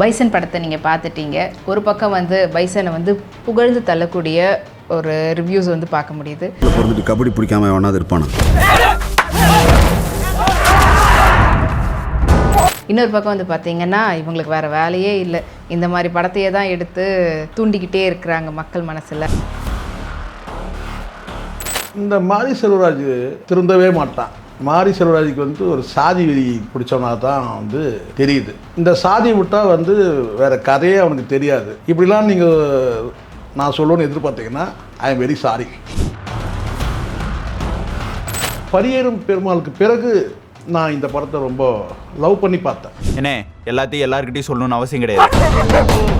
Bison படத்தை நீங்கள் பார்த்துட்டீங்க. ஒரு பக்கம் வந்து பைசனை வந்து புகழ்ந்து தள்ளக்கூடிய ஒரு ரிவ்யூஸ் வந்து பார்க்க முடியுது. பிறந்துட்டு கபடி பிடிக்காம எவனாவது இருப்பானா? இன்னொரு பக்கம் வந்து பார்த்தீங்கன்னா இவங்களுக்கு வேறு வேலையே இல்லை. இந்த மாதிரி படத்தையே தான் எடுத்து தூண்டிக்கிட்டே இருக்கிறாங்க மக்கள் மனசில். இந்த மாரி செல்வராஜ் திருந்தவே மாட்டான். மாரி செல்வராஜுக்கு வந்து ஒரு சாதி விதி பிடிச்சவனா தான் வந்து தெரியுது. இந்த சாதி விட்டால் வந்து வேற கதையே அவனுக்கு தெரியாது. இப்படிலாம் நீங்கள் நான் சொல்லணும்னு எதிர்பார்த்தீங்கன்னா I am very sorry Pariyerum பெருமாளுக்கு பிறகு நான் இந்த படத்தை ரொம்ப லவ் பண்ணி பார்த்தேன். என்ன எல்லாத்தையும் எல்லாருக்கிட்டையும் சொல்லணும்னு அவசியம் கிடையாது.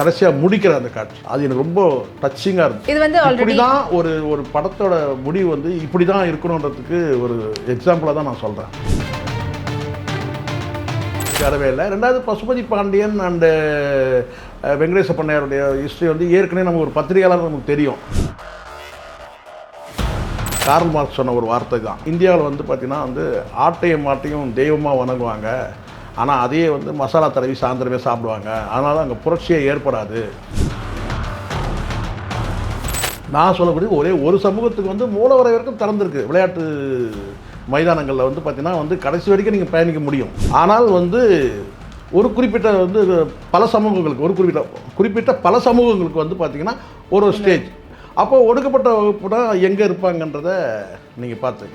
கடைசியாக முடிக்கிற அந்த காட்சி. அது எனக்கு ரொம்ப டச்சிங்காக இருந்துச்சு. இது வந்து இப்படி தான் ஒரு ஒரு படத்தோட முடிவு வந்து இப்படி தான் இருக்கணுன்றதுக்கு ஒரு எக்ஸாம்பிளாக தான் நான் சொல்கிறேன் வரவே இல்லை. ரெண்டாவது பசுபதி பாண்டியன் அண்டு வெங்கடேச பண்ணையாருடைய ஹிஸ்ட்ரி வந்து ஏற்கனவே நம்ம ஒரு பத்திரிகையாளர் நமக்கு தெரியும். கார்ல் மார்க்ஸ் சொன்ன ஒரு வார்த்தை தான். இந்தியாவில் வந்து பார்த்திங்கன்னா வந்து ஆட்டையும் மாட்டையும் தெய்வமாக வணங்குவாங்க. ஆனால் அதையே வந்து மசாலா தடவி சாயந்தரமே சாப்பிடுவாங்க. அதனால அங்கே புரட்சியே ஏற்படாது. நான் சொல்லக்கூடிய ஒரே ஒரு சமூகத்துக்கு வந்து மூலவரை வரைக்கும் திறந்திருக்கு. விளையாட்டு மைதானங்களில் வந்து பார்த்திங்கன்னா வந்து கடைசி வரைக்கும் நீங்கள் பயணிக்க முடியும். ஆனால் வந்து ஒரு குறிப்பிட்ட வந்து பல சமூகங்களுக்கு ஒரு குறிப்பிட்ட குறிப்பிட்ட பல சமூகங்களுக்கு வந்து பார்த்தீங்கன்னா ஒரு ஸ்டேஜ் அப்போது ஒடுக்கப்பட்ட வகுப்புனா எங்கே இருப்பாங்கன்றத நீங்கள் பார்த்து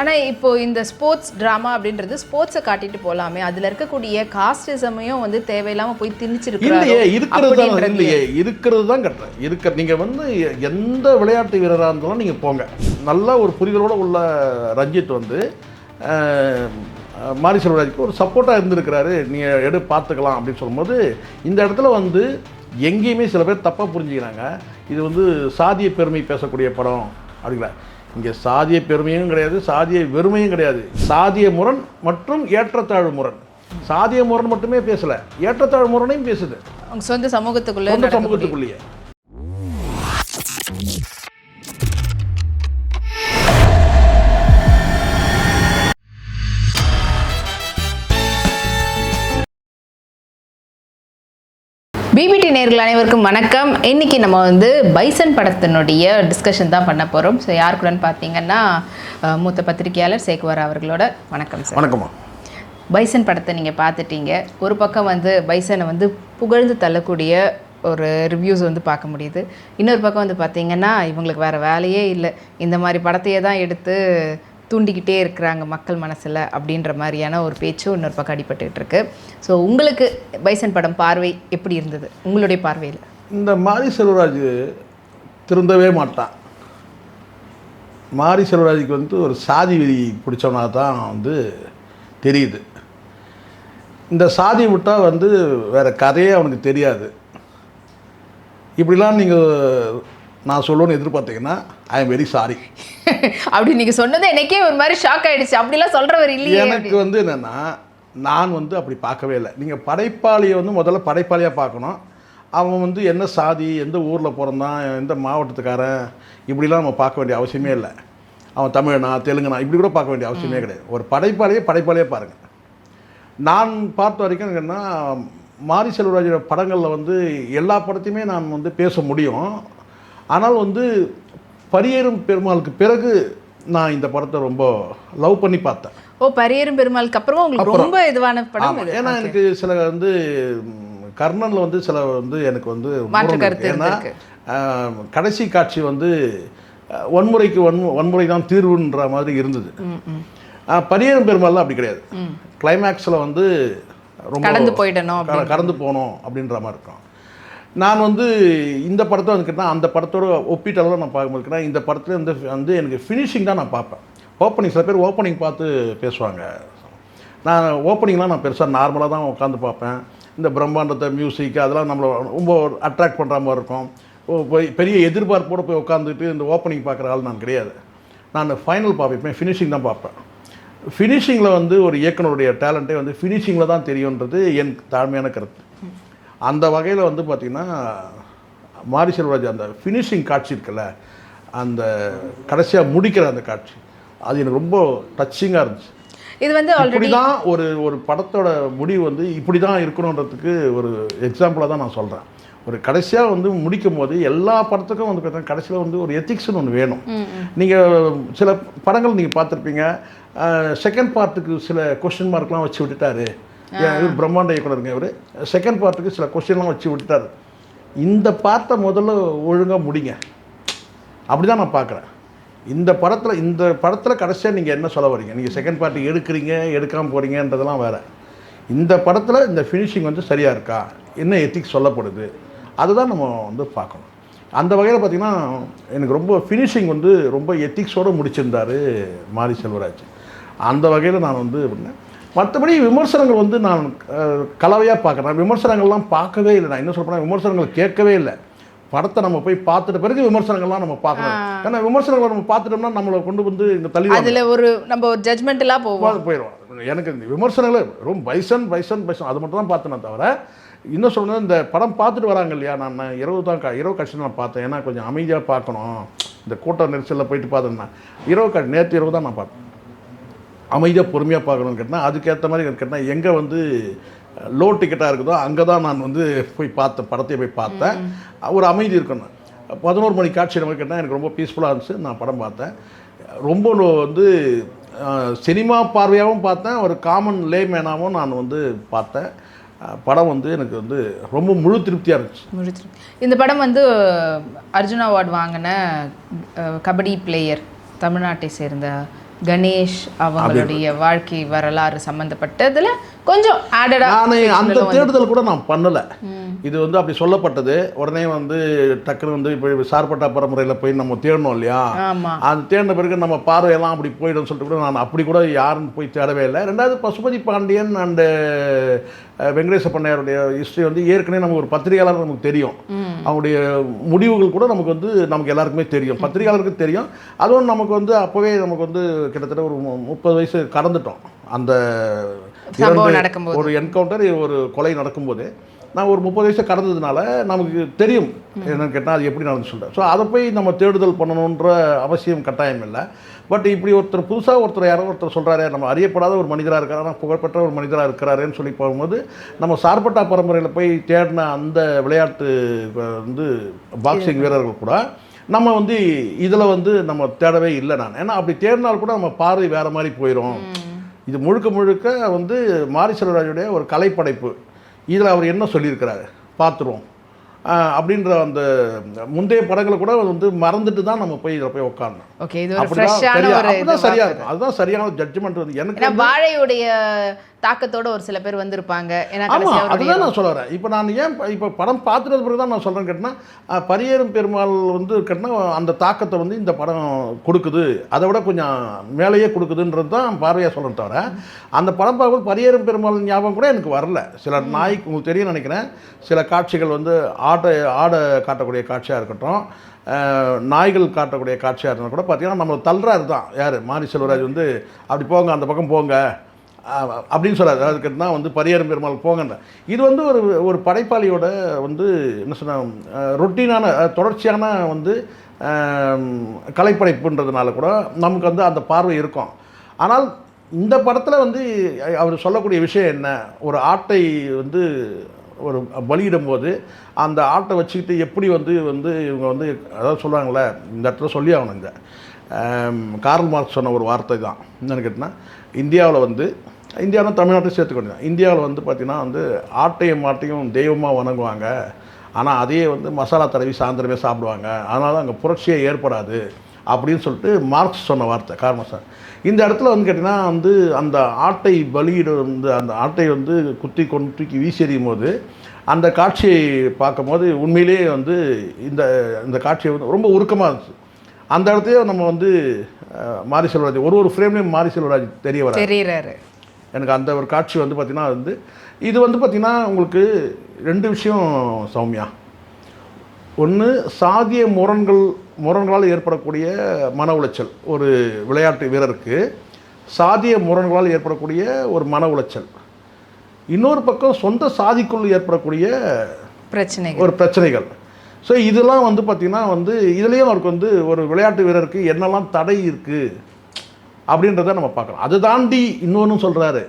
ஆனால் இப்போ இந்த ஸ்போர்ட்ஸ் ட்ராமா அப்படின்றது ஸ்போர்ட்ஸை காட்டிட்டு போகலாமே அதில் இருக்கக்கூடிய காஸ்டிசமையும் வந்து தேவையில்லாமல் போய் இல்லையே இருக்கிறது தான் இல்லையே இருக்கிறது தான் கட்டுறேன் இருக்க நீங்கள் வந்து எந்த விளையாட்டு வீரராக இருந்தாலும் நீங்கள் போங்க. நல்ல ஒரு புரிதலோட உள்ள ரஞ்சித் வந்து மாரி செல்வராஜுக்கு ஒரு சப்போர்ட்டாக இருந்திருக்கிறாரு. நீங்கள் எடு பார்த்துக்கலாம் அப்படின்னு சொல்லும்போது இந்த இடத்துல வந்து எங்கேயுமே சில பேர் தப்பாக புரிஞ்சுக்கிறாங்க. இது வந்து சாதிய பெருமை பேசக்கூடிய படம் அப்படிங்கிற. இங்கே சாதிய பெருமையும் கிடையாது சாதிய வெறுமையும் கிடையாது. சாதிய முரண் மற்றும் ஏற்றத்தாழ்வு முரண். சாதிய முரண் மட்டுமே பேசல ஏற்றத்தாழ்வு முரணையும் பேசுது. அவங்க சொந்த சமூகத்துக்குள்ள சொந்த சமூகத்துக்குள்ளேயே. பிபிடி நேர்கள் அனைவருக்கும் வணக்கம். இன்னைக்கு நம்ம வந்து பைசன் படத்தினுடைய டிஸ்கஷன் தான் பண்ண போகிறோம் ஸோ யாருக்குடன் பார்த்தீங்கன்னா அஹ், மூத்த பத்திரிகையாளர் சேக்குவார் அவர்களோட வணக்கம் சார் வணக்கம்மா. பைசன் படத்தை நீங்கள் பார்த்துட்டீங்க. ஒரு பக்கம் வந்து பைசனை வந்து புகழ்ந்து தள்ளக்கூடிய ஒரு ரிவ்யூஸ் வந்து பார்க்க முடியுது. இன்னொரு பக்கம் வந்து பார்த்தீங்கன்னா இவங்களுக்கு வேறு வேலையே இல்லை. இந்த மாதிரி படத்தையே தான் எடுத்து தூண்டிக்கிட்டே இருக்கிறாங்க மக்கள் மனசில் அப்படின்ற மாதிரியான ஒரு பேச்சு இன்னொரு பக்கம் அடிபட்டுக்கிட்டு இருக்கு. ஸோ உங்களுக்கு பைசன் படம் பார்வை எப்படி இருந்தது? உங்களுடைய பார்வையில்? இந்த மாரி செல்வராஜ் திருந்தவே மாட்டான். மாரி செல்வராஜுக்கு வந்து ஒரு சாதி விதி பிடிச்சவனா தான் வந்து தெரியுது. இந்த சாதி விட்டால் வந்து வேறு கதையே அவனுக்கு தெரியாது. இப்படிலாம் நீங்கள் நான் சொல்லணும்னு எதிர்பார்த்தீங்கன்னா ஐ எம் வெரி சாரி அப்படி நீங்கள் சொன்னது எனக்கே ஒரு மாதிரி ஷாக் ஆயிடுச்சு. அப்படிலாம் சொல்கிறவர் இல்லையே எனக்கு வந்து என்னென்னா நான் வந்து அப்படி பார்க்கவே இல்லை. நீங்கள் படைப்பாளியை வந்து முதல்ல படைப்பாளியாக பார்க்கணும். அவன் வந்து என்ன சாதி எந்த ஊரில் பிறந்தான் எந்த மாவட்டத்துக்காரன் இப்படிலாம் நம்ம பார்க்க வேண்டிய அவசியமே இல்லை. அவன் தமிழனா தெலுங்குனா இப்படி கூட பார்க்க வேண்டிய அவசியமே கிடையாது. ஒரு படைப்பாளியை படைப்பாளியாக பாருங்கள் நான் பார்த்த வரைக்கும் என்னன்னா மாரி செல்வராஜோட படங்களில் வந்து எல்லா படத்தையுமே நான் வந்து பேச முடியும். ஆனால் வந்து பரியேறும் பெருமாளுக்கு பிறகு நான் இந்த படத்தை ரொம்ப லவ் பண்ணி பார்த்தேன். ஓ பரியேறும் பெருமாளுக்கு அப்புறமா உங்களுக்கு. ரொம்ப இதுவான படம் ஏன்னா. எனக்கு சில வந்து கர்ணன்ல வந்து சில வந்து எனக்கு வந்து. ஏன்னா கடைசி காட்சி வந்து வன்முறைக்கு வன் வன்முறை தான் தீர்வுன்ற மாதிரி இருந்தது. பரியேறும் பெருமாள்லாம் அப்படி கிடையாது. கிளைமேக்ஸில் வந்து ரொம்ப கடந்து போயிடணும் கடந்து போகணும் அப்படின்ற மாதிரி இருக்கும். நான் வந்து இந்த படத்தை வந்துக்கிட்டா அந்த படத்தோட ஒப்பீட்டளவில் நான் பார்க்கும்போது இந்த படத்தில் வந்து வந்து எனக்கு ஃபினிஷிங் தான் நான் பார்ப்பேன். ஓப்பனிங் சில பேர் ஓப்பனிங் பார்த்து பேசுவாங்க. நான் ஓப்பனிங்லாம் நான் பெருசாக நார்மலாக தான் உட்காந்து பார்ப்பேன். இந்த பிரம்மாண்டத்தை மியூசிக் அதெல்லாம் நம்மளை ரொம்ப அட்ராக்ட் பண்ணுற மாதிரி இருக்கும். ஓ, போய் பெரிய எதிர்பார்ப்போடு போய் உட்காந்துட்டு இந்த ஓப்பனிங் பார்க்குற ஆள் நான் கிடையாது. நான் ஃபைனல் பார்ப்பேன் ஃபினிஷிங் தான் பார்ப்பேன். ஃபினிஷிங்கில் வந்து ஒரு இயக்குனருடைய டேலண்ட்டே வந்து ஃபினிஷிங்கில் தான் தெரியுன்றது என் தாழ்மையான கருத்து. அந்த வகையில் வந்து பார்த்திங்கன்னா மாரி செல்வராஜ் அந்த ஃபினிஷிங் காட்சி இருக்குல்ல அந்த கடைசியாக முடிக்கிற அந்த காட்சி அது எனக்கு ரொம்ப டச்சிங்காக இருந்துச்சு. இது வந்து இப்படி ஆல்ரெடி தான் ஒரு ஒரு படத்தோட முடிவு வந்து இப்படி தான் இருக்கணுன்றதுக்கு ஒரு எக்ஸாம்பிளாக தான் நான் சொல்கிறேன் ஒரு கடைசியாக வந்து முடிக்கும் போது எல்லா படத்துக்கும் வந்து பார்த்தீங்கன்னா கடைசியில் வந்து ஒரு எத்திக்ஸ்னு ஒன்று வேணும். நீங்கள் சில படங்கள் நீங்கள் பார்த்துருப்பீங்க செகண்ட் பார்ட்டுக்கு சில கொஸ்டின் மார்க்லாம் வச்சு விட்டுட்டாரு. இவர் பிரம்மாண்ட இயக்குனருங்க இவர். செகண்ட் பார்ட்டுக்கு சில கொஸ்டின்லாம் வச்சு விட்டுட்டாரு. இந்த பார்ட்டை முதல்ல ஒழுங்காக முடிங்க. அப்படி தான் நான் பார்க்குறேன். இந்த படத்தில் இந்த படத்தில் கடைசியாக நீங்கள் என்ன சொல்ல வரீங்க? நீங்கள் செகண்ட் பார்ட்டி எடுக்கிறீங்க எடுக்காமல் போகிறீங்கன்றதெல்லாம் வேறு. இந்த படத்தில் இந்த ஃபினிஷிங் வந்து சரியாக இருக்கா? என்ன எத்திக்ஸ் சொல்லப்படுது? அதுதான் நம்ம வந்து பார்க்கணும். அந்த வகையில் பார்த்திங்கன்னா எனக்கு ரொம்ப ஃபினிஷிங் வந்து ரொம்ப எத்திக்ஸோடு முடிச்சிருந்தாரு மாரி செல்வராஜ். அந்த வகையில் நான் வந்து பண்ணேன் மற்றபடி விமர்சனங்கள் வந்து நான் கலவையாக பார்க்குறேன். விமர்சனங்கள்லாம் பார்க்கவே இல்லை. நான் என்ன சொல்கிறேன் விமர்சனங்கள் கேட்கவே இல்லை. படத்தை நம்ம போய் பார்த்துட்ட பிறகு விமர்சனங்கள்லாம் நம்ம பார்க்கணும். ஏன்னா விமர்சனங்களை நம்ம பார்த்துட்டோம்னா நம்மளை கொண்டு வந்து இங்கே தள்ளி அதுல ஒரு நம்ம ஒரு ஜட்மெண்ட்லாம் போவோம். போயிடுவோம். எனக்கு இந்த விமர்சனங்களே ரொம்ப பைசன் பைசன் பைசன். அது மட்டும் தான் பார்த்தேனே தவிர இன்னும் சொல்றது இந்த படம் பார்த்துட்டு வராங்க இல்லையா? நான் இரவு தான் க- இரவு கட்சி நான் பார்த்தேன். ஏன்னா கொஞ்சம் அமைதியாக பார்க்கணும். இந்த கூட்ட நெரிசலில் போயிட்டு பார்த்தேன்னா இரவு கட்சி நேற்று இரவு தான் நான் பார்த்தேன். அமைதியாக பொறுமையாக பார்க்கணும்னு கேட்டால் அதுக்கேற்ற மாதிரி கேட்டால் எங்கே வந்து லோ டிக்கெட்டாக இருக்குதோ அங்கே தான் நான் வந்து போய் பார்த்தேன் படத்தை போய் பார்த்தேன். ஒரு அமைதி இருக்கணும். பதினோரு மணி காட்சி நம்ம கேட்டால் எனக்கு ரொம்ப பீஸ்ஃபுல்லாக இருந்துச்சு நான் படம் பார்த்தேன். ரொம்ப வந்து சினிமா பார்வையாகவும் பார்த்தேன் ஒரு காமன் லேமேனாகவும் நான் வந்து பார்த்தேன். படம் வந்து எனக்கு வந்து ரொம்ப முழு திருப்தியாக இருந்துச்சு. முடிச்சு இந்த படம் வந்து அர்ஜுனா அவார்டு வாங்கின கபடி பிளேயர் தமிழ்நாட்டை சேர்ந்த கணேஷ் அவங்களுடைய வாழ்க்கை வரலாறு சம்பந்தப்பட்டதுல கொஞ்சம் நான் அந்த தேடுதல் கூட நான் பண்ணலை. இது வந்து அப்படி சொல்லப்பட்டது. உடனே வந்து டக்குன்னு வந்து இப்போ சார்பட்டா பரம்பரையில் போய் நம்ம தேடணும் இல்லையா? அது தேடின பிறகு நம்ம பார்வையெல்லாம் அப்படி போயிடும் சொல்லிட்டு கூட நான் அப்படி கூட யாரும் போய் தேடவே இல்லை. ரெண்டாவது பசுபதி பாண்டியன் அண்டு வெங்கடேச பண்ணையாருடைய ஹிஸ்ட்ரி வந்து ஏற்கனவே நமக்கு ஒரு பத்திரிகையாளர் நமக்கு தெரியும். அவங்களுடைய முடிவுகள் கூட நமக்கு வந்து நமக்கு எல்லாருக்குமே தெரியும். பத்திரிகையாளருக்கு தெரியும். அதுவும் நமக்கு வந்து அப்போவே நமக்கு வந்து கிட்டத்தட்ட ஒரு முப்பது வயசு கடந்துட்டோம். அந்த. ஒரு என்கவுண்டர் ஒரு கொலை நடக்கும்போது நான் ஒரு முப்பது வயசு கடந்ததுனால நமக்கு தெரியும் என்னன்னு கேட்டால் அது எப்படி நடந்து சொல்கிறேன் ஸோ அதை போய் நம்ம தேடுதல் பண்ணணுன்ற அவசியம் கட்டாயம் இல்லை. பட் இப்படி ஒருத்தர் புதுசாக ஒருத்தர் யாரோ ஒருத்தர் சொல்கிறாரு நம்ம அறியப்படாத ஒரு மனிதராக இருக்காரு ஆனால் புகழ்பெற்ற ஒரு மனிதராக இருக்கிறாருன்னு சொல்லி போகும்போது நம்ம சார்பட்டா பரம்பரையில் போய் தேடின அந்த விளையாட்டு வந்து பாக்ஸிங் வீரர்கள் கூட நம்ம வந்து இதில் வந்து நம்ம தேடவே இல்லை நான். ஏன்னா அப்படி தேடினால் கூட நம்ம பார்வை வேறு மாதிரி போயிடும் இது முழுக்க முழுக்க வந்து மாரி செல்வராஜுடைய ஒரு கலைப்படைப்பு. இதில் அவர் என்ன சொல்லியிருக்கிறாரு? பார்த்துருவோம். அப்படின்ற அந்த முந்தைய படங்களை கூட வந்து மறந்துட்டு தான் நம்ம போய் இதில் போய் உட்காரணும் ஓகே இது ஒரு ஃப்ரெஷ்ஷான ஒரு அப்படிதான் சரியா இருக்கும் அதுதான் சரியான ஜட்ஜ்மெண்ட் வந்து எனக்கு வாழையுடைய தாக்கத்தோட ஒரு சில பேர் வந்திருப்பாங்க. ஏன்னா அதுதான் நான் சொல்ல வரேன் இப்போ நான் ஏன் இப்போ படம் பார்த்துட்டு பிறகு தான் நான் சொல்கிறேன் கேட்டினா அஹ், பரியேறும் பெருமாள் வந்து கேட்டினா அந்த தாக்கத்தை வந்து இந்த படம் கொடுக்குது. அதை விட கொஞ்சம் மேலேயே கொடுக்குதுன்றது தான் பார்வையாக சொல்கிறேன் தவிர அந்த படம் பார்க்கும்போது பரியேறும் பெருமாள் ஞாபகம் கூட எனக்கு வரல. சில நாய்க்கு உங்களுக்கு தெரியும் நினைக்கிறேன். சில காட்சிகள் வந்து ஆட்டை ஆடை காட்டக்கூடிய காட்சியாக இருக்கட்டும் நாய்கள் காட்டக்கூடிய காட்சியாக இருந்தால் கூட பார்த்தீங்கன்னா நம்மளை தள்ளுறாரு தான். யார்? மாரி செல்வராஜ் வந்து அப்படி போங்க அந்த பக்கம் போங்க. அப்படின்னு சொல்கிறார் அதுக்கு தான் வந்து பரியாரம் பெருமாள் போங்கன்ற இது வந்து ஒரு ஒரு படைப்பாளியோட வந்து என்ன சொன்ன ரொட்டீனான தொடர்ச்சியான வந்து கலைப்படைப்புன்றதுனால கூட நமக்கு வந்து அந்த பார்வை இருக்கும். ஆனால் இந்த படத்தில் வந்து அவர் சொல்லக்கூடிய விஷயம் என்ன? ஒரு ஆட்டை வந்து ஒரு பலியிடும் போது அந்த ஆட்டை வச்சுக்கிட்டு எப்படி வந்து வந்து இவங்க வந்து அதாவது சொல்லுவாங்களே இந்த இடத்துல சொல்லி ஆகணும் இந்த கார்ல் மார்க்ஸ் சொன்ன ஒரு வார்த்தை தான். என்னென்னு கேட்டிங்கன்னா இந்தியாவில் வந்து இந்தியாவில் தமிழ்நாட்டை சேர்த்துக்கொண்டு இந்தியாவில் வந்து பார்த்திங்கன்னா வந்து ஆட்டையும் மாட்டையும் தெய்வமாக வணங்குவாங்க. ஆனால் அதையே வந்து மசாலா தடவி சாயந்தரமே சாப்பிடுவாங்க. அதனால அங்கே புரட்சியே ஏற்படாது அப்படின்னு சொல்லிட்டு மார்க்ஸ் சொன்ன வார்த்தை கார்ல் இந்த இடத்துல வந்து கேட்டிங்கன்னா வந்து அந்த ஆட்டை பலியிட வந்து அந்த ஆட்டை வந்து குத்தி கொண்டு தூக்கி வீசி எறியும் போது அந்த காட்சியை பார்க்கும்போது உண்மையிலேயே வந்து இந்த இந்த காட்சியை வந்து ரொம்ப உருக்கமாக இருந்துச்சு. அந்த இடத்தையே நம்ம வந்து மாரி செல்வராஜ் ஒரு ஒரு ஃப்ரேம்லேயும் மாரி செல்வராஜ் தெரிய வர தெரியறாரு. எனக்கு அந்த ஒரு காட்சி வந்து பார்த்திங்கன்னா வந்து இது வந்து பார்த்திங்கன்னா உங்களுக்கு ரெண்டு விஷயம் சௌமியா. ஒன்று சாதிய முரண்கள் முரண்களால் ஏற்படக்கூடிய மன உளைச்சல் ஒரு விளையாட்டு வீரருக்கு சாதிய முரண்களால் ஏற்படக்கூடிய ஒரு மன உளைச்சல். இன்னொரு பக்கம் சொந்த சாதிக்குள் ஏற்படக்கூடிய பிரச்சனைகள். ஒரு பிரச்சனைகள். ஸோ இதெல்லாம் வந்து பார்த்திங்கன்னா வந்து இதுலேயும் அவருக்கு வந்து ஒரு விளையாட்டு வீரருக்கு என்னெல்லாம் தடை இருக்குது அப்படின்றத நம்ம பார்க்குறோம் அதை தாண்டி இன்னொன்றும் சொல்கிறாரு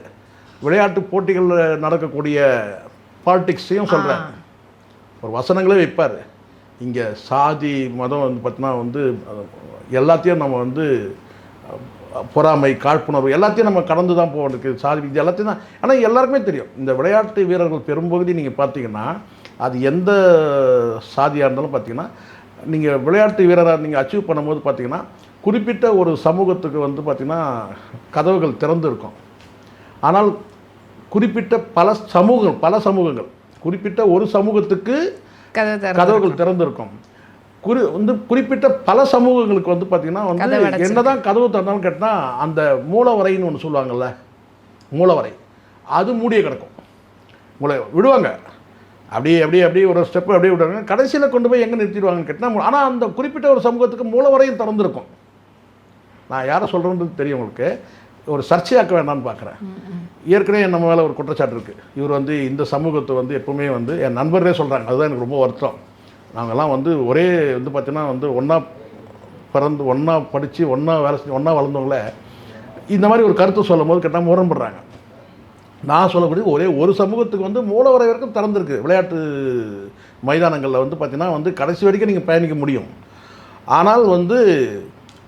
விளையாட்டு போட்டிகளில் நடக்கக்கூடிய பாலிடிக்ஸையும் சொல்கிறாரு ஒரு வசனங்களே வைப்பார். இங்கே சாதி மதம் வந்து பார்த்தீங்கன்னா வந்து எல்லாத்தையும் நம்ம வந்து பொறாமை காழ்ப்புணர்வு எல்லாத்தையும் நம்ம கடந்து தான் போக வேண்டியிருக்கு. சாதி இது எல்லாத்தையும் தான். ஆனால் எல்லாருக்குமே தெரியும். இந்த விளையாட்டு வீரர்கள் பெரும்பகுதி நீங்கள் பார்த்தீங்கன்னா அது எந்த சாதியாக இருந்தாலும் பார்த்தீங்கன்னா நீங்கள் விளையாட்டு வீரராக நீங்கள் அச்சீவ் பண்ணும்போது பார்த்தீங்கன்னா குறிப்பிட்ட ஒரு சமூகத்துக்கு வந்து பார்த்திங்கன்னா கதவுகள் திறந்து இருக்கும் ஆனால் குறிப்பிட்ட பல சமூகங்கள் பல சமூகங்கள் குறிப்பிட்ட ஒரு சமூகத்துக்கு கதவுகள் திறந்திருக்கும். குறி வந்து குறிப்பிட்ட பல சமூகங்களுக்கு வந்து பார்த்தீங்கன்னா வந்து. என்னதான் கதவு திறந்தாலும் கேட்டால் அந்த மூலவரைன்னு ஒன்று சொல்லுவாங்கல்ல மூலவரை அது மூடிய கிடக்கும். மூளை விடுவாங்க. அப்படியே அப்படியே அப்படியே ஒரு ஸ்டெப் அப்படியே விடுவாங்க கடைசியில் கொண்டு போய் எங்கே நிறுத்திடுவாங்கன்னு கேட்டால் ஆனால் அந்த குறிப்பிட்ட ஒரு சமூகத்துக்கு மூலவரையும் திறந்திருக்கும். நான் யாரை சொல்கிறேன்றது தெரியும் உங்களுக்கு. ஒரு சர்ச்சையாக்க வேண்டாம்னு பார்க்குறேன் ஏற்கனவே நம்ம மேலே ஒரு குற்றச்சாட்டு இருக்குது இவர் வந்து இந்த சமூகத்தை வந்து எப்பவுமே வந்து என் நண்பர்களே சொல்கிறாங்க அதுதான் எனக்கு ரொம்ப வருத்தம். நாங்கள்லாம் வந்து ஒரே வந்து பார்த்தீங்கன்னா வந்து ஒன்றா பிறந்து ஒன்றா படித்து ஒன்றா வேலை செஞ்சு ஒன்றா வளர்ந்தவங்கள இந்த மாதிரி ஒரு கருத்து சொல்லும் போது கேட்டால் முரண்படுறாங்க. நான் சொல்லக்கூடிய ஒரே ஒரு சமூகத்துக்கு வந்து மூலவரை வரைக்கும் திறந்திருக்கு. விளையாட்டு மைதானங்களில் வந்து பார்த்தீங்கன்னா வந்து கடைசி வரைக்கும் நீங்கள் பயணிக்க முடியும். ஆனால் வந்து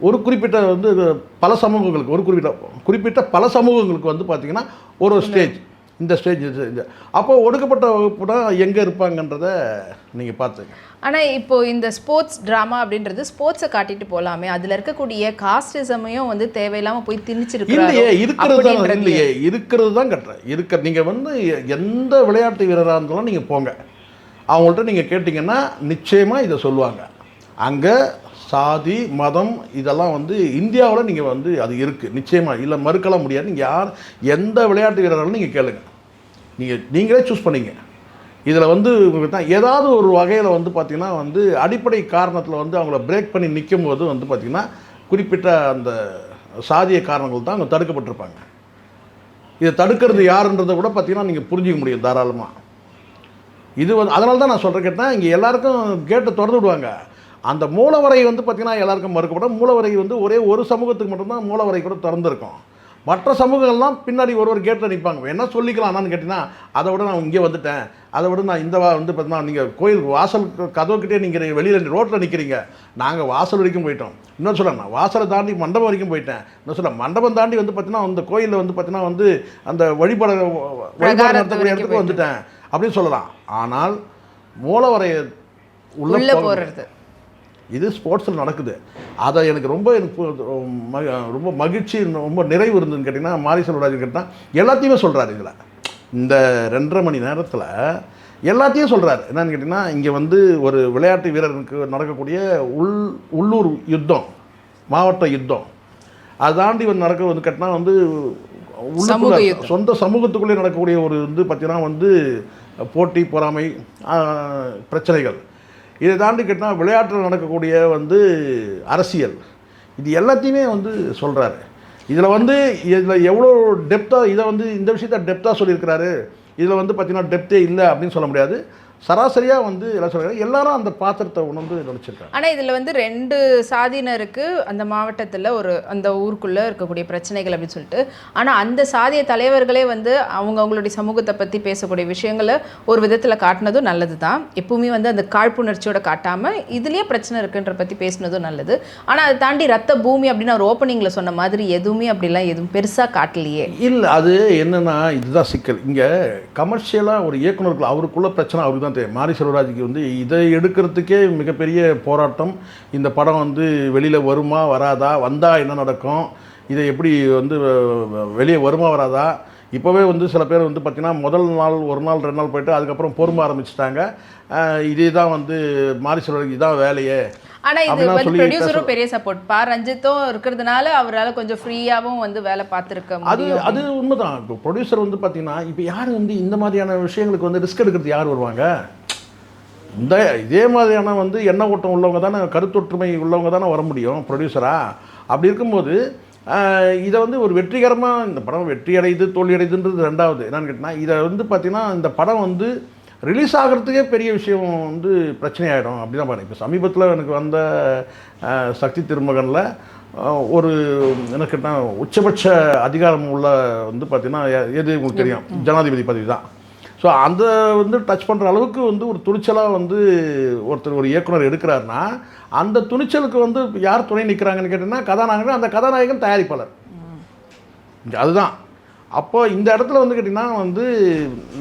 ஒரு குறிப்பிட்ட வந்து பல சமூகங்களுக்கு ஒரு குறிப்பிட்ட குறிப்பிட்ட பல சமூகங்களுக்கு வந்து பார்த்தீங்கன்னா ஒரு ஒரு ஸ்டேஜ் இந்த ஸ்டேஜ் இந்த அப்போ ஒடுக்கப்பட்ட வகுப்புனா எங்கே இருப்பாங்கன்றத நீங்கள் பார்த்துங்க. ஆனால் இப்போ இந்த ஸ்போர்ட்ஸ் ட்ராமா அப்படின்றது ஸ்போர்ட்ஸை காட்டிட்டு போகலாமே அதில் இருக்கக்கூடிய காஸ்டிசமையும் வந்து தேவையில்லாமல் போய் இல்லையே இருக்கிறது தான் இல்லையே இருக்கிறது தான் கட்டுறேன் இருக்கிற நீங்கள் வந்து எந்த விளையாட்டு வீரராக இருந்தாலும் நீங்கள் போங்க. அவங்கள்ட்ட நீங்கள் கேட்டிங்கன்னா நிச்சயமாக இதை சொல்லுவாங்க. அங்கே சாதி மதம் இதெல்லாம் வந்து இந்தியாவில் நீங்கள் வந்து அது இருக்குது நிச்சயமாக இல்லை மறுக்கலாம் முடியாது. நீங்கள் யார் எந்த விளையாட்டு வீரராலும் நீங்கள் கேளுங்க. நீங்கள் நீங்களே சூஸ் பண்ணிங்க. இதில் வந்து உங்களுக்கு தான் ஏதாவது ஒரு வகையில் வந்து பார்த்திங்கன்னா வந்து அடிப்படை காரணத்தில் வந்து அவங்கள பிரேக் பண்ணி நிற்கும் போது வந்து பார்த்திங்கன்னா குறிப்பிட்ட அந்த சாதிய காரணங்கள் தான் அவங்க தடுக்கப்பட்டிருப்பாங்க. இதை தடுக்கிறது யாருன்றதை கூட பார்த்தீங்கன்னா நீங்கள் புரிஞ்சிக்க முடியும் தாராளமாக இது வந்து அதனால தான் நான் சொல்கிறேன் கேட்டால் இங்கே எல்லாருக்கும் கேட்டை திறந்து விடுவாங்க. அந்த மூலவரை வந்து பார்த்திங்கன்னா எல்லாருக்கும் மறுக்கப்படும். மூலவரை வந்து ஒரே ஒரு சமூகத்துக்கு மட்டும்தான் மூலவரை கூட திறந்துருக்கும். மற்ற சமூகங்கள்லாம் பின்னாடி ஒரு ஒரு கேட்டில் நிற்பாங்க என்ன சொல்லிக்கலாம் என்னன்னு கேட்டிங்கன்னா அதை விட நான் இங்கே வந்துட்டேன். அதை விட நான் இந்த வா வந்து பார்த்தீங்கன்னா நீங்கள் கோயில் வாசல் கதவுக்கிட்டே நீங்கள் வெளியில் ரோட்டில் நிற்கிறீங்க நாங்கள் வாசல் வரைக்கும் போயிட்டோம். இன்னும் சொல்ல நான் வாசலை தாண்டி மண்டபம் வரைக்கும் போயிட்டேன். இன்னும் சொல்ல மண்டபம் தாண்டி வந்து பார்த்தீங்கன்னா அந்த கோயிலில் வந்து பார்த்தீங்கன்னா வந்து அந்த வழிபாடு வழிபாடு நடத்தக்கூடிய இடத்துக்கு வந்துட்டேன். அப்படின்னு சொல்லலாம். ஆனால் மூலவரைய உள்ள உள்ள போக போறது. இது ஸ்போர்ட்ஸில் நடக்குது. அதை எனக்கு ரொம்ப எனக்கு ரொம்ப மகிழ்ச்சி ரொம்ப நிறைவு இருந்ததுன்னு கேட்டிங்கன்னா மாரி செல்வராஜன் கேட்டால் எல்லாத்தையுமே சொல்கிறாரு இதில். இந்த ரெண்டரை மணி நேரத்தில் எல்லாத்தையும் சொல்கிறாரு என்னன்னு கேட்டிங்கன்னா இங்கே வந்து ஒரு விளையாட்டு வீரருக்கு நடக்கக்கூடிய உள் உள்ளூர் யுத்தம் மாவட்ட யுத்தம். அதை தாண்டி வந்து நடக்க வந்து கேட்டினா வந்து உள்ளுக்குள்ள. சொந்த சமூகத்துக்குள்ளே நடக்கக்கூடிய ஒரு வந்து பார்த்தீங்கன்னா வந்து போட்டி பொறாமை பிரச்சனைகள். இதை தாண்டி கேட்டால் விளையாட்டில் நடக்கக்கூடிய வந்து அரசியல். இது எல்லாத்தையுமே வந்து சொல்கிறாரு இதில் வந்து இதில் எவ்வளோ டெப்த்தாக இதை வந்து இந்த விஷயத்த டெப்த்தாக சொல்லியிருக்கிறாரு. இதில் வந்து பார்த்திங்கன்னா டெப்த்தே இல்லை அப்படின்னு சொல்ல முடியாது. சராசரியாக வந்து எல்லாம் சொல்கிறாங்க எல்லாரும் அந்த பாத்திரத்தை உணர்ந்து நினச்சிருக்காங்க. ஆனா இதுல வந்து ரெண்டு சாதியினருக்கு அந்த மாவட்டத்துல ஒரு அந்த ஊருக்குள்ள இருக்கக்கூடிய பிரச்சனைகள் அப்படின்னு சொல்லிட்டு ஆனா அந்த சாதிய தலைவர்களே வந்து அவங்க அவங்களுடைய சமூகத்தை பத்தி பேசக்கூடிய விஷயங்களை ஒரு விதத்துல காட்டினதும் நல்லது தான் எப்பவுமே வந்து அந்த காழ்ப்புணர்ச்சியோட காட்டாம இதுலயே பிரச்சனை இருக்குன்ற பத்தி பேசினதும் நல்லது. ஆனா அதை தாண்டி ரத்த பூமி அப்படின்னு அவர் ஓப்பனிங்ல சொன்ன மாதிரி எதுவுமே அப்படிலாம் எதுவும் பெருசா காட்டலையே. இல்லை அது என்னன்னா இதுதான் சிக்கல். இங்கே கமர்ஷியலாக ஒரு இயக்குனருக்கு அவருக்குள்ள பிரச்சனை அவருக்கு தான் தெரியும் மாரி செல்வராஜுக்கு வந்து இதை எடுக்கிறதுக்கே மிகப்பெரிய போராட்டம். இந்த படம் வந்து வெளியில் வருமா வராதா வந்தால் என்ன நடக்கும் இதை எப்படி வந்து வெளியே வருமா வராதா? இப்போவே வந்து சில பேர் வந்து பார்த்திங்கன்னா முதல் நாள் ஒரு நாள் ரெண்டு நாள் போயிட்டு அதுக்கப்புறம் பொறுமை ஆரம்பிச்சிட்டாங்க. இதே தான் வந்து மாரி செல்வராஜுக்கு இதுதான் வேலையே. ஆனா இது வந்து ப்ரொடியூசரும் பெரிய சப்போர்ட் பா ரஞ்சித்தும் இருக்கிறதுனால அவரால் கொஞ்சம் ஃப்ரீயாவும் வந்து வேலை பார்த்துருக்க அது அது உண்மைதான். இப்போ ப்ரொடியூசர் வந்து பார்த்தீங்கன்னா இப்போ யார் வந்து இந்த மாதிரியான விஷயங்களுக்கு வந்து ரிஸ்க் எடுக்கிறது யார் வருவாங்க? இந்த இதே மாதிரியான வந்து எண்ண ஓட்டம் உள்ளவங்க தானே கருத்தொற்றுமை உள்ளவங்க தானே வர முடியும் ப்ரொடியூசரா அப்படி இருக்கும்போது இதை வந்து ஒரு வெற்றிகரமாக இந்த படம் வெற்றி அடையுது தோல்வி அடையுதுன்றது ரெண்டாவது. என்னன்னு கேட்டிங்கன்னா இதை வந்து பார்த்தீங்கன்னா இந்த படம் வந்து ரிலீஸ் ஆகிறதுக்கே பெரிய விஷயம் வந்து பிரச்சனையாயிடும். அப்படி தான் பாருங்க. இப்போ சமீபத்தில் எனக்கு வந்த சக்தி திருமகனில் ஒரு என்ன கேட்டால் உச்சபட்ச அதிகாரம் உள்ள வந்து பார்த்தீங்கன்னா எது உங்களுக்கு தெரியும்? ஜனாதிபதி பதவி தான். ஸோ அந்த வந்து டச் பண்ணுற அளவுக்கு வந்து ஒரு துணிச்சலாக வந்து ஒருத்தர் ஒரு இயக்குனர் எடுக்கிறாருன்னா அந்த துணிச்சலுக்கு வந்து யார் துணை நிற்கிறாங்கன்னு கேட்டிங்கன்னா கதாநாயகன் அந்த கதாநாயகன் தயாரிப்பாளர். அதுதான். அப்போ இந்த இடத்துல வந்து கேட்டிங்கன்னா வந்து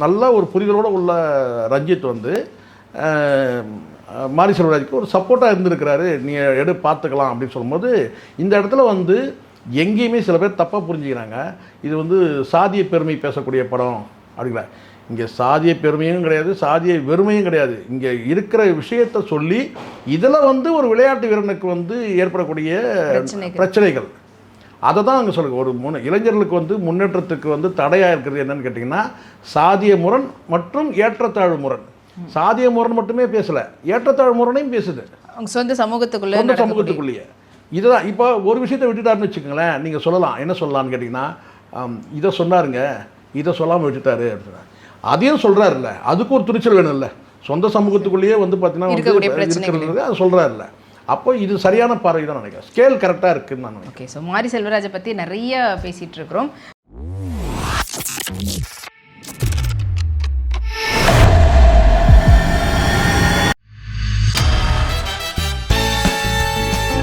நல்ல ஒரு புரிதலோடு உள்ள ரஞ்சித் வந்து மாரி செல்வராஜுக்கு ஒரு சப்போர்ட்டாக இருந்திருக்கிறாரு. நீ எடு பார்த்துக்கலாம் அப்படின்னு சொல்லும்போது இந்த இடத்துல வந்து எங்கேயுமே சில பேர் தப்பாக புரிஞ்சுக்கிறாங்க. இது வந்து சாதிய பெருமை பேசக்கூடிய படம் அப்படிங்கிற. இங்கே சாதிய பெருமையும் கிடையாது சாதிய வெறுமையும் கிடையாது. இங்கே இருக்கிற விஷயத்தை சொல்லி இதில் வந்து ஒரு விளையாட்டு வீரனுக்கு வந்து ஏற்படக்கூடிய பிரச்சனைகள். அதை தான் அங்கே சொல்லுங்க. ஒரு முன் இளைஞர்களுக்கு வந்து முன்னேற்றத்துக்கு வந்து தடையாக இருக்கிறது என்னன்னு கேட்டிங்கன்னா சாதிய முரண் மற்றும் ஏற்றத்தாழ்வு முரண். சாதிய முரண் மட்டுமே பேசலை ஏற்றத்தாழ்வு முரணையும் பேசுது. அவங்க சொந்த சமூகத்துக்குள்ள சொந்த சமூகத்துக்குள்ளேயே. இதுதான் இப்போ ஒரு விஷயத்தை விட்டுட்டாருன்னு வச்சுக்கோங்களேன் நீங்கள் சொல்லலாம். என்ன சொல்லலாம்னு கேட்டிங்கன்னா இதை சொன்னாருங்க இதை சொல்லாமல் விட்டுட்டாரு அப்படின்னு அதையும் சொல்கிறாருல்ல அதுக்கு ஒரு துணிச்சல் வேணும்ல. சொந்த சமூகத்துக்குள்ளேயே வந்து பார்த்தீங்கன்னா. இருக்கிறது அது சொல்கிறாருல்ல அப்போ இது சரியான பார்வை தான் நினைக்கிறேன். ஸ்கேல் கரெக்டாக இருக்குன்னு நான் ஓகே ஸோ மாரி செல்வராஜை பற்றி நிறைய பேசிகிட்டு இருக்கிறோம்.